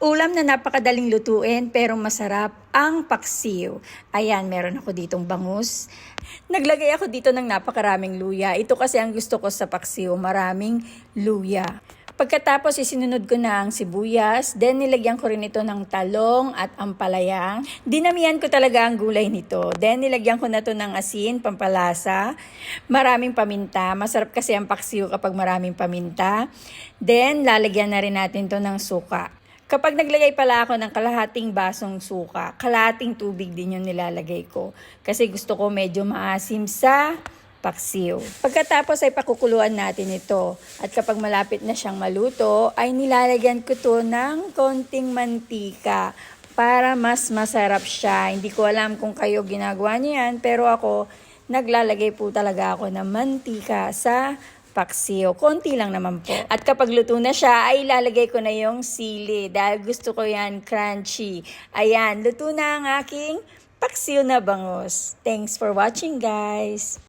Ulam na napakadaling lutuin pero masarap ang paksiw. Ayan, meron ako ditong bangus. Naglagay ako dito ng napakaraming luya. Ito kasi ang gusto ko sa paksiw, maraming luya. Pagkatapos isinunod ko na ang sibuyas, then nilagyan ko rin ito ng talong at ampalaya. Dinamihan ko talaga ang gulay nito. Then nilagyan ko na to ng asin, pampalasa, maraming paminta. Masarap kasi ang paksiw kapag maraming paminta. Then lalagyan na rin natin to ng suka. Kapag naglagay pala ako ng kalahating basong suka, kalahating tubig din yung nilalagay ko. Kasi gusto ko medyo maasim sa paksiw. Pagkatapos ay pakukuluan natin ito. At kapag malapit na siyang maluto, ay nilalagyan ko to ng konting mantika para mas masarap siya. Hindi ko alam kung kayo ginagawa niyo yan, pero ako naglalagay po talaga ako ng mantika sa paksiw. Konti lang naman po. At kapag luto na siya, ay ilalagay ko na yung sili dahil gusto ko yan crunchy. Ayan, luto na ang aking paksiw na bangus. Thanks for watching guys!